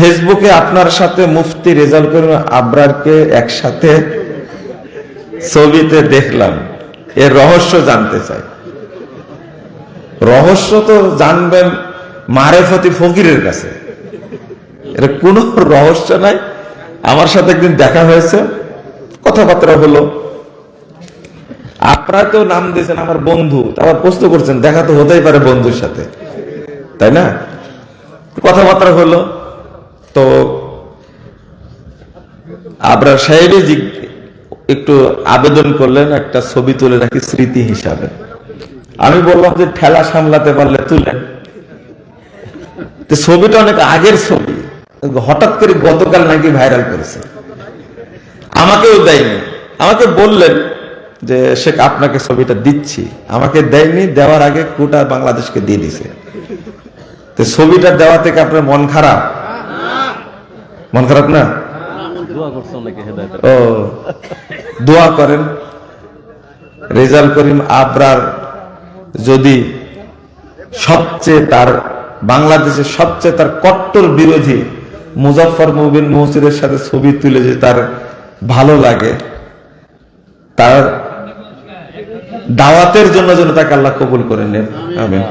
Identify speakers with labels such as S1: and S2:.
S1: ফেসবুকে আপনার সাথে মুফতি রেজাল্ট করিম আবরারকে একসাথে ছবিতে দেখলাম। এর রহস্য জানতে চাই। রহস্য তো জানবেন মারেফতি ফকিরের কাছে। এটা কোনো রহস্য নাই। আমার সাথে একদিন দেখা হয়েছে। কথাবার্তা হলো, আপনারা তো নাম দিয়েছেন আমার বন্ধু আবার প্রশ্ন করছেন, দেখা তো হতেই পারে বন্ধুর সাথে। তাই না? কথাবার্তা হলো তো আবরার সাহেবই জিগ- একটু আবেদন করলেন, একটা ছবি তুলে রাখি স্মৃতি হিসাবে। আমি বললাম যে ঠেলা সামলাতে পারলে তুলেন। ছবিটা অনেক আগের ছবি। হঠাৎ করে গতকাল নাকি ভাইরাল করেছে। আমাকেও দেয়নি। আমাকে বললেন যে, শেখ, আপনাকে ছবিটা দিচ্ছি। আমাকে দেয়নি, দেওয়ার আগে কোটা বাংলাদেশকে দিয়ে দিছে তো ছবিটা দেওয়া থেকে আপনার মন খারাপ? মন খারাপ না? ও দোয়া করেন। রেজাল করিম আবরার যদি সবচেয়ে তার বাংলাদেশের সবচেয়ে তার কট্টর বিরোধী মুজাফর মুবিন মহসিদের সাথে ছবি তুলে যে তার ভালো লাগে তার দাওয়াতের জন্য যেন তাকে আল্লাহ কবুল করে নেন। আমিন।